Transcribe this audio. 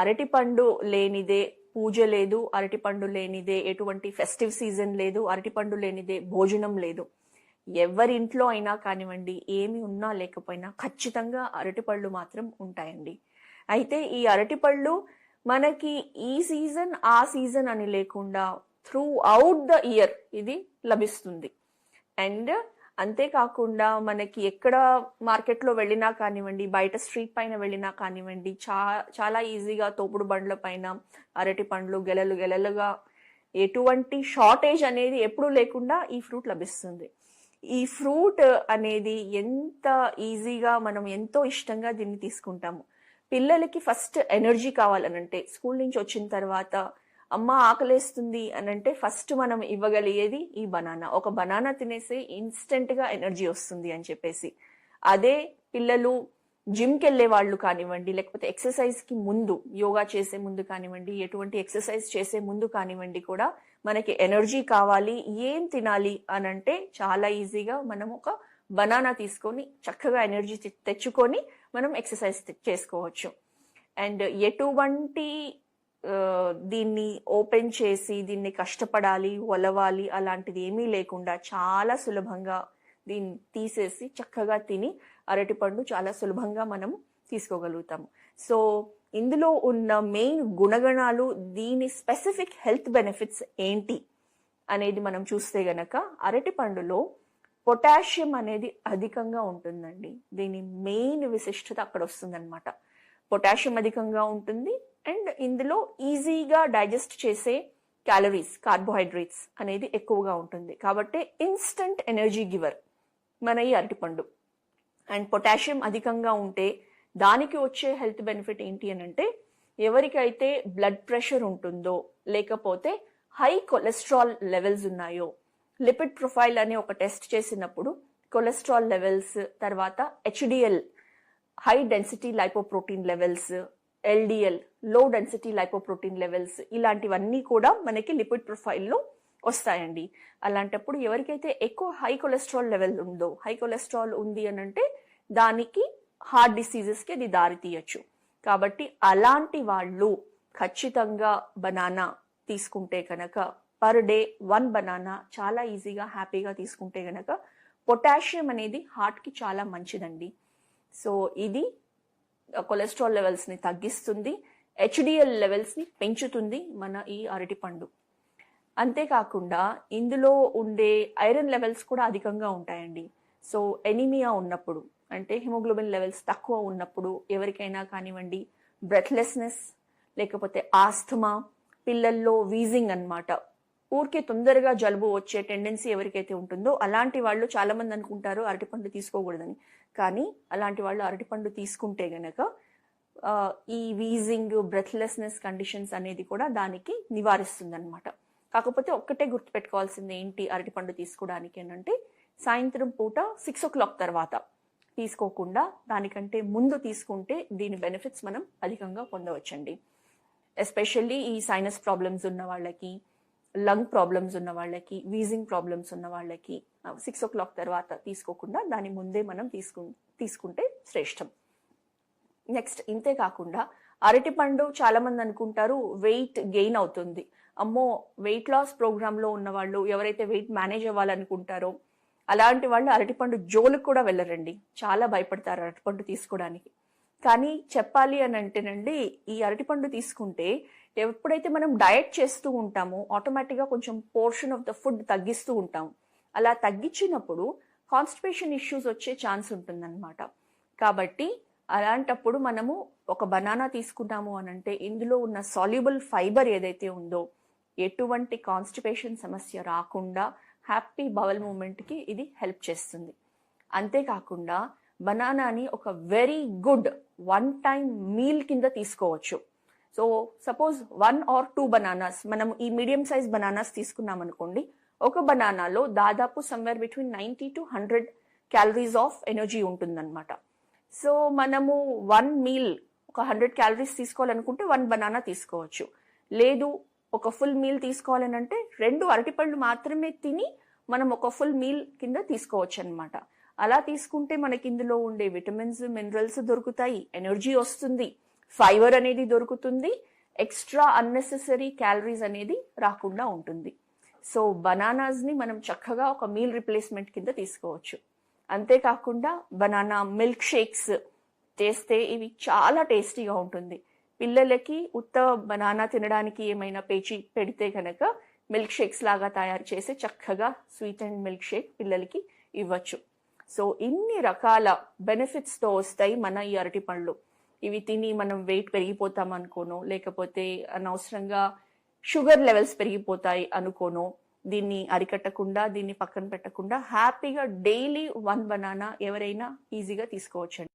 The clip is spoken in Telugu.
అరటిపండు లేనిదే పూజ లేదు అరటిపండు లేనిదే ఎటువంటి ఫెస్టివ్ సీజన్ లేదు అరటిపండు లేనిదే భోజనం లేదు. ఎవరింట్లో అయినా కానివ్వండి ఏమి ఉన్నా లేకపోయినా ఖచ్చితంగా అరటిపళ్ళు మాత్రం ఉంటాయండి. అయితే ఈ అరటిపళ్ళు మనకి ఈ సీజన్ ఆ సీజన్ అని లేకుండా త్రూ అవుట్ ద ఇయర్ ఇది లభిస్తుంది. అండ్ అంతేకాకుండా మనకి ఎక్కడ మార్కెట్లో వెళ్ళినా కానివ్వండి బయట స్ట్రీట్ పైన వెళ్ళినా కానివ్వండి చా చాలా ఈజీగా తోపుడు బండ్ల పైన అరటి పండ్లు గెలలు గెలలుగా ఎటువంటి షార్టేజ్ అనేది ఎప్పుడూ లేకుండా ఈ ఫ్రూట్ లభిస్తుంది. ఈ ఫ్రూట్ అనేది ఎంత ఈజీగా మనం ఎంతో ఇష్టంగా దీన్ని తీసుకుంటాము. పిల్లలకి ఫస్ట్ ఎనర్జీ కావాలనంటే స్కూల్ నుంచి వచ్చిన తర్వాత అమ్మ ఆకలేస్తుంది అని అంటే ఫస్ట్ మనం ఇవ్వగలిగేది ఈ బనానా. ఒక బనానా తినేసి ఇన్స్టెంట్గా ఎనర్జీ వస్తుంది అని చెప్పేసి. అదే పిల్లలు జిమ్కి వెళ్ళే వాళ్ళు కానివ్వండి లేకపోతే ఎక్సర్సైజ్కి ముందు యోగా చేసే ముందు కానివ్వండి ఎటువంటి ఎక్సర్సైజ్ చేసే ముందు కానివ్వండి కూడా మనకి ఎనర్జీ కావాలి. ఏం తినాలి అని అంటే చాలా ఈజీగా మనం ఒక బనానా తీసుకొని చక్కగా ఎనర్జీ తెచ్చుకొని మనం ఎక్సర్సైజ్ చేసుకోవచ్చు. అండ్ ఎటువంటి దీన్ని ఓపెన్ చేసి దీన్ని కష్టపడాలి ఒలవాలి అలాంటిది ఏమీ లేకుండా చాలా సులభంగా దీన్ని తీసేసి చక్కగా తిని అరటిపండు చాలా సులభంగా మనం తీసుకోగలుగుతాము. సో ఇందులో ఉన్న మెయిన్ గుణగణాలు దీని స్పెసిఫిక్ హెల్త్ బెనిఫిట్స్ ఏంటి అనేది మనం చూస్తే గనక అరటి పండులో పొటాషియం అనేది అధికంగా ఉంటుందండి. దీని మెయిన్ విశిష్టత అక్కడ వస్తుందన్నమాట. పొటాషియం అధికంగా ఉంటుంది అండ్ ఇందులో ఈజీగా డైజెస్ట్ చేసే క్యాలరీస్ కార్బోహైడ్రేట్స్ అనేది ఎక్కువగా ఉంటుంది. కాబట్టి ఇన్స్టంట్ ఎనర్జీ గివర్ మన ఈ అరటిపండు. అండ్ పొటాషియం అధికంగా ఉంటే దానికి వచ్చే హెల్త్ బెనిఫిట్ ఏంటి అని అంటే ఎవరికైతే బ్లడ్ ప్రెషర్ ఉంటుందో లేకపోతే హై కొలెస్ట్రాల్ లెవెల్స్ ఉన్నాయో లిపిడ్ ప్రొఫైల్ అనే ఒక టెస్ట్ చేసినప్పుడు కొలెస్ట్రాల్ లెవెల్స్ తర్వాత HDL high density lipoprotein levels LDL low density lipoprotein levels ఇలాంటివన్నీ కూడా మనకి లిపిడ్ ప్రొఫైల్లో వస్తాయండి. అలాంటప్పుడు ఎవరికైతే ఎక్కువ హై కొలెస్ట్రాల్ లెవెల్ ఉందో హై కొలెస్ట్రాల్ ఉంది అని అంటే దానికి హార్ట్ డిసీజెస్కి అది దారి తీయచ్చు. కాబట్టి అలాంటి వాళ్ళు ఖచ్చితంగా బనానా తీసుకుంటే కనుక పర్ డే వన్ బనానా చాలా ఈజీగా హ్యాపీగా తీసుకుంటే కనుక పొటాషియం అనేది హార్ట్కి చాలా మంచిదండి. సో ఇది కొలెస్ట్రాల్ లెవెల్స్ని తగ్గిస్తుంది. హెచ్డిఎల్ లెవెల్స్ని పెంచుతుంది మన ఈ అరటిపండు అంతేకాకుండా ఇందులో ఉండే ఐరన్ లెవెల్స్ కూడా అధికంగా ఉంటాయండి. సో ఎనీమియా ఉన్నప్పుడు అంటే హిమోగ్లోబిన్ లెవెల్స్ తక్కువ ఉన్నప్పుడు ఎవరికైనా కానివ్వండి బ్రెత్లెస్నెస్ లేకపోతే ఆస్థమా పిల్లల్లో వీజింగ్ అన్నమాట. ఊరికే తొందరగా జలుబు వచ్చే టెండెన్సీ ఎవరికైతే ఉంటుందో అలాంటి వాళ్ళు చాలామంది అనుకుంటారు అరటిపండు తీసుకోకూడదని. కానీ అలాంటి వాళ్ళు అరటిపండు తీసుకుంటే గనక ఈ వీజింగ్ బ్రెత్లెస్నెస్ కండిషన్స్ అనేది కూడా దానికి నివారిస్తుంది అనమాట కాకపోతే ఒక్కటే గుర్తుపెట్టుకోవాల్సింది ఏంటి? అరటిపండు తీసుకోవడానికి ఏంటంటే సాయంత్రం పూట సిక్స్ ఓ క్లాక్ తర్వాత తీసుకోకుండా దానికంటే ముందు తీసుకుంటే దీని బెనిఫిట్స్ మనం అధికంగా పొందవచ్చండి. ఎస్పెషల్లీ ఈ సైనస్ ప్రాబ్లమ్స్ ఉన్న వాళ్ళకి లంగ్ ప్రాబ్లమ్స్ ఉన్న వాళ్ళకి వీజింగ్ ప్రాబ్లమ్స్ ఉన్న వాళ్ళకి సిక్స్ ఓ క్లాక్ తర్వాత తీసుకోకుండా దాని ముందే మనం తీసుకు తీసుకుంటే శ్రేష్టం. నెక్స్ట్ ఇంతే కాకుండా అరటిపండు చాలా మంది అనుకుంటారు వెయిట్ గెయిన్ అవుతుంది. అమ్మో వెయిట్ లాస్ ప్రోగ్రామ్లో ఉన్న వాళ్ళు ఎవరైతే వెయిట్ మేనేజ్ అవ్వాలనుకుంటారో అలాంటి వాళ్ళు అరటిపండు జోలుకు కూడా వెళ్ళరండి. చాలా భయపడతారు అరటిపండు తీసుకోవడానికి. కానీ చెప్పాలి అని అంటేనండి ఈ అరటిపండు తీసుకుంటే ఎప్పుడైతే మనం డయట్ చేస్తూ ఉంటామో ఆటోమేటిక్గా కొంచెం పోర్షన్ ఆఫ్ ద ఫుడ్ తగ్గిస్తూ ఉంటాం. అలా తగ్గించినప్పుడు కాన్స్టిపేషన్ ఇష్యూస్ వచ్చే ఛాన్స్ ఉంటుందన్నమాట. కాబట్టి అలాంటప్పుడు మనము ఒక బనానా తీసుకున్నాము అని అంటే ఇందులో ఉన్న సాల్యుబుల్ ఫైబర్ ఏదైతే ఉందో ఎటువంటి కాన్స్టిపేషన్ సమస్య రాకుండా హ్యాపీ బవల్ మూమెంట్కి ఇది హెల్ప్ చేస్తుంది. అంతేకాకుండా బనానాని ఒక very good one time meal కింద తీసుకోవచ్చు. So suppose one or two bananas మనం ఈ మీడియం సైజ్ బనానాస్ తీసుకున్నాం అనుకోండి ఒక బనానాలో దాదాపు somewhere between ninety to hundred calories of energy ఉంటుందన్నమాట. సో మనము వన్ మీల్ ఒక హండ్రెడ్ క్యాలరీస్ తీసుకోవాలనుకుంటే వన్ బనానా తీసుకోవచ్చు. లేదు ఒక ఫుల్ మీల్ తీసుకోవాలని అంటే రెండు అరటిపళ్ళు మాత్రమే తిని మనం ఒక ఫుల్ మీల్ కింద తీసుకోవచ్చు అనమాట అలా తీసుకుంటే మనకి ఇందులో ఉండే విటమిన్స్ మినరల్స్ దొరుకుతాయి ఎనర్జీ వస్తుంది ఫైబర్ అనేది దొరుకుతుంది ఎక్స్ట్రా అన్నెసెసరీ క్యాలరీస్ అనేది రాకుండా ఉంటుంది. సో బనానాస్ని మనం చక్కగా ఒక మీల్ రిప్లేస్మెంట్ కింద తీసుకోవచ్చు. అంతేకాకుండా బనానా మిల్క్ షేక్స్ చేస్తే ఇవి చాలా టేస్టీగా ఉంటుంది. పిల్లలకి ఉత్త బనానా తినడానికి ఏమైనా పేచి పెడితే కనుక మిల్క్ షేక్స్ లాగా తయారు చేసి చక్కగా స్వీట్ అండ్ మిల్క్ షేక్ పిల్లలకి ఇవ్వచ్చు. సో ఇన్ని రకాల బెనిఫిట్స్తో వస్తాయి మన ఈ అరటి పండ్లు. ఇవి తిని మనం వెయిట్ పెరిగిపోతాం అనుకోను లేకపోతే అనవసరంగా షుగర్ లెవెల్స్ పెరిగిపోతాయి అనుకోను దీన్ని అరికట్టకుండా దీన్ని పక్కన పెట్టకుండా హ్యాపీగా డైలీ వన్ బనానా ఎవరైనా ఈజీగా తీసుకోవచ్చండి.